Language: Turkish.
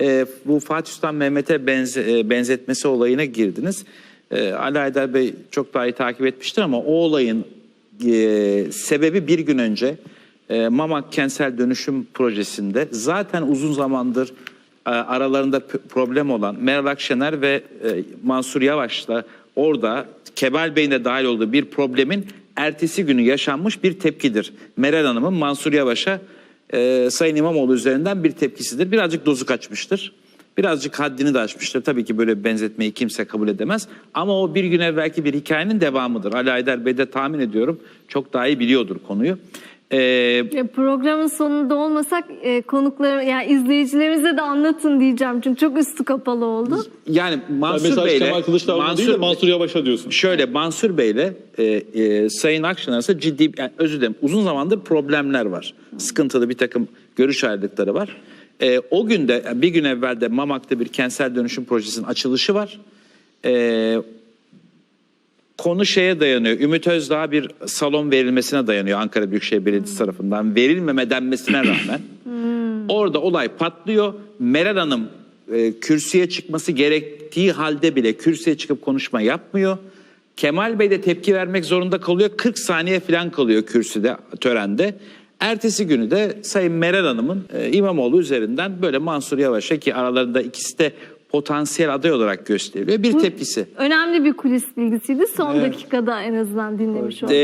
e, bu Fatih Sultan Mehmet'e benze, e, benzetmesi olayına girdiniz. E, Ali Aydar Bey çok daha iyi takip etmiştir ama o olayın e, sebebi bir gün önce e, Mamak Kentsel Dönüşüm Projesi'nde zaten uzun zamandır e, aralarında problem olan Meral Akşener ve e, Mansur Yavaş'la orada Kemal Bey'in de dahil olduğu bir problemin ertesi günü yaşanmış bir tepkidir. Meral Hanım'ın Mansur Yavaş'a e, Sayın İmamoğlu üzerinden bir tepkisidir. Birazcık dozu kaçmıştır. Birazcık haddini de aşmıştır. Tabii ki böyle benzetmeyi kimse kabul edemez. Ama o bir gün evvelki bir hikayenin devamıdır. Ali Aydar Bey de tahmin ediyorum çok daha iyi biliyordur konuyu. E, Ya programın sonunda olmasak e, konuklar yani izleyicilerimize de anlatın diyeceğim çünkü çok üstü kapalı oldu. yani Mansur Mesela Bey'le Kılıçdaroğlu değil de Mansur Yavaş'a diyorsun. Şöyle Mansur Bey'le e, e, Sayın Akşener arasında ciddi yani özür dilerim uzun zamandır problemler var. Sıkıntılı bir takım görüş ayrılıkları var. E, o günde yani bir gün evvel de Mamak'ta bir kentsel dönüşüm projesinin açılışı var. E, konu şeye dayanıyor. Ümit Özdağ'a bir salon verilmesine dayanıyor Ankara Büyükşehir Belediyesi tarafından. Verilmeme denmesine rağmen. Orada olay patlıyor. Meral Hanım e, kürsüye çıkması gerektiği halde bile kürsüye çıkıp konuşma yapmıyor. Kemal Bey de tepki vermek zorunda kalıyor. 40 saniye falan kalıyor kürsüde, törende. Ertesi günü de Sayın Meral Hanım'ın e, İmamoğlu üzerinden böyle Mansur Yavaş'a ki aralarında ikisi de potansiyel aday olarak gösteriliyor. Bir tepkisi. Önemli bir kulis bilgisiydi. Son dakikada en azından dinlemiş olduk. Ee,